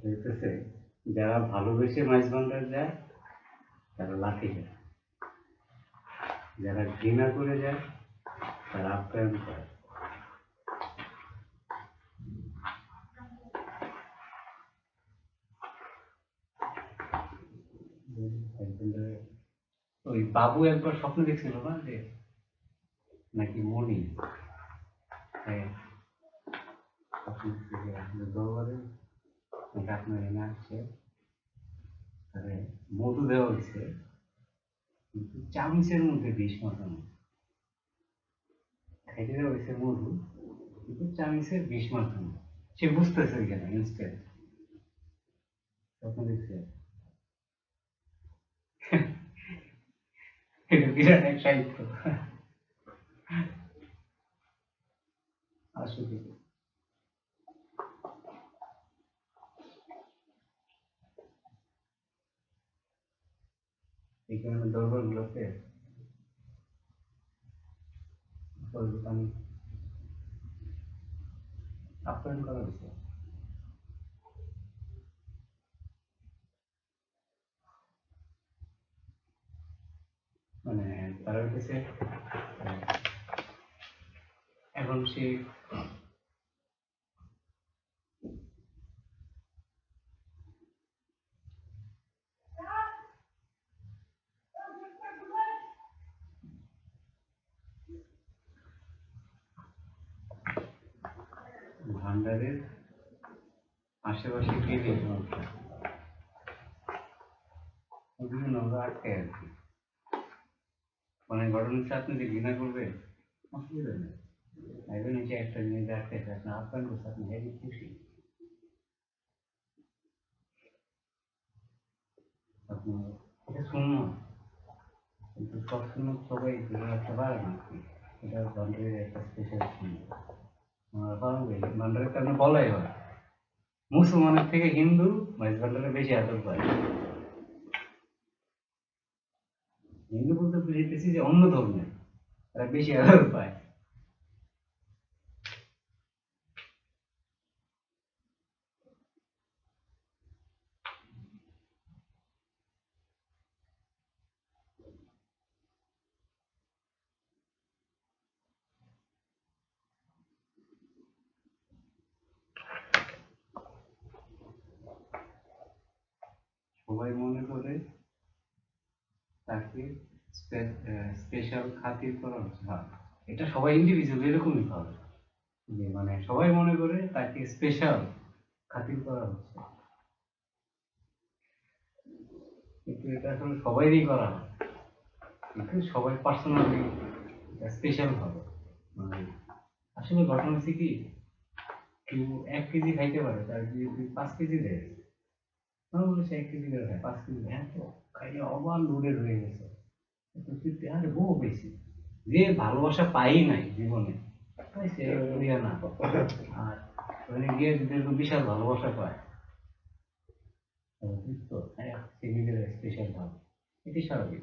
হইতেছে যারা ভালোবেসে মাছ ভান্ডার যায় তারা লাঠি যায় যারা ঘৃণা করে যায় তারা আপ্যায়ন করে। ওই বাবু একবার স্বপ্ন দেখছিল না যে নাকি মনি হ্যাঁ স্বপ্ন দেখছিল আপনার এনে আসছে তাহলে মধু দেওয়া হয়েছে। কিন্তু চামচের মধ্যে বিষ মাখানো খাইতে দেওয়া হয়েছে মধু, কিন্তু চামচের বিষ মাখানো সে বুঝতেছে কেন ইনস্ট্যান্ট স্বপ্ন দেখছে বিরাট এক সাহিত্য আসলে কারণে দরবারগুলোতে পর্যটন আপ্যায়ন করা হয়েছে। মানে তারা হচ্ছে এখন সে ভান্ডারের আশেপাশে গেলে বিভিন্ন আমরা আটকে আর কি। মানে ঘটনা হচ্ছে আপনি যে ঘৃণা করবে অসুবিধা নেই। একজন নিচে একটা জিনিস আটকে আপনি আপ্যায়ন করছে আপনি হেভি খুশি। আপনি এটা শুনুন। কিন্তু সবসময় সবাই ধরে রাখতে পারে না এটা ভান্ডারের একটা স্পেশাল শুনুন ভান্ডারের কারণে বলাই হয়। মুসলমানের থেকে হিন্দু মহিষ ভান্ডারে বেশি আদর পায়। হিন্দু বলতে বুঝাইতেছি যে অন্য ধর্মের তারা বেশি আদর পায়। সবাই মনে করে তাকে স্পেশাল খাতির করা হচ্ছে। হ্যাঁ এটা সবাই ইন্ডিভিজুয়াল এরকমই ভাবে যে মানে সবাই মনে করে তাকে স্পেশাল খাতির করা হচ্ছে। কিন্তু এটা আসলে সবাইরই করা। হয় কিন্তু সবাই পার্সোনালি স্পেশাল ভাবে মানে আসলে ঘটনা হচ্ছে কি, কেউ এক কেজি খাইতে পারে, তার যদি পাঁচ কেজি দেয় আমি বলেছি এক কেজি করে পাঁচ কেজি এত খাইয়ে হয়ে গেছে। তো তুই আরে বউ পেয়েছি যে ভালোবাসা পাই নাই জীবনে না। আর ওখানে গিয়ে দেখব বিশাল ভালোবাসা পায় হ্যাঁ স্পেশাল ভাব। এটি স্বাভাবিক।